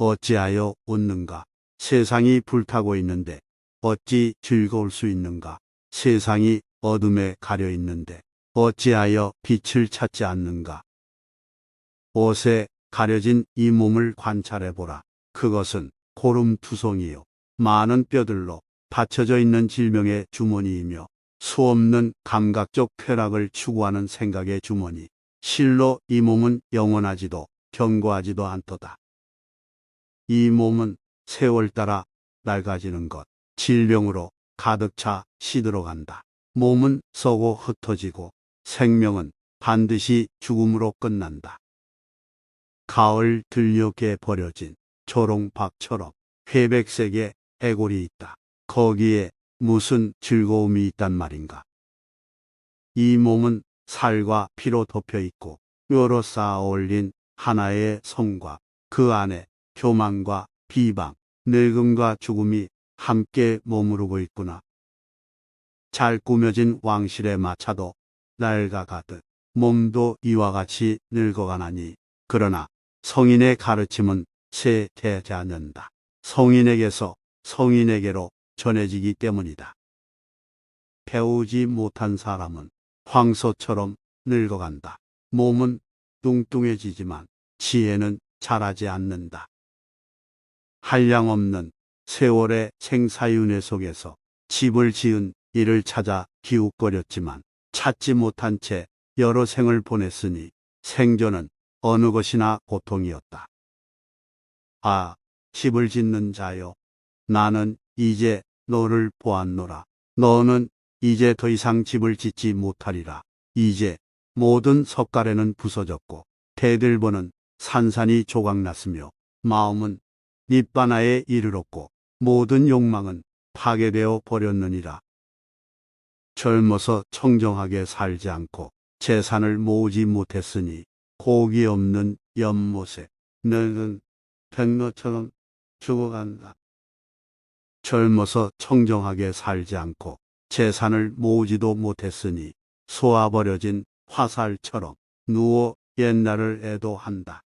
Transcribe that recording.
어찌하여 웃는가? 세상이 불타고 있는데 어찌 즐거울 수 있는가? 세상이 어둠에 가려 있는데 어찌하여 빛을 찾지 않는가? 옷에 가려진 이 몸을 관찰해 보라. 그것은 고름투성이요. 많은 뼈들로 받쳐져 있는 질병의 주머니이며 수없는 감각적 쾌락을 추구하는 생각의 주머니. 실로 이 몸은 영원하지도 견고하지도 않도다. 이 몸은 세월 따라 낡아지는 것, 질병으로 가득 차 시들어간다. 몸은 썩고 흩어지고 생명은 반드시 죽음으로 끝난다. 가을 들녘에 버려진 초롱박처럼 회백색의 애골이 있다. 거기에 무슨 즐거움이 있단 말인가. 이 몸은 살과 피로 덮여 있고 뼈로 쌓아 올린 하나의 성과 그 안에 교만과 비방, 늙음과 죽음이 함께 머무르고 있구나. 잘 꾸며진 왕실의 마차도 낡아가듯 몸도 이와 같이 늙어가나니 그러나 성인의 가르침은 세대지 않는다. 성인에게서 성인에게로 전해지기 때문이다. 배우지 못한 사람은 황소처럼 늙어간다. 몸은 뚱뚱해지지만 지혜는 자라지 않는다. 한량없는 세월의 생사윤회 속에서 집을 지은 이를 찾아 기웃거렸지만 찾지 못한 채 여러 생을 보냈으니 생존은 어느 것이나 고통이었다. 아, 집을 짓는 자여. 나는 이제 너를 보았노라. 너는 이제 더 이상 집을 짓지 못하리라. 이제 모든 석가래는 부서졌고 대들보는 산산이 조각났으며 마음은 밑바나에 이르렀고 모든 욕망은 파괴되어 버렸느니라. 젊어서 청정하게 살지 않고 재산을 모으지 못했으니 고기 없는 연못에 너는 백로처럼 죽어간다. 젊어서 청정하게 살지 않고 재산을 모으지도 못했으니 쏘아버려진 화살처럼 누워 옛날을 애도한다.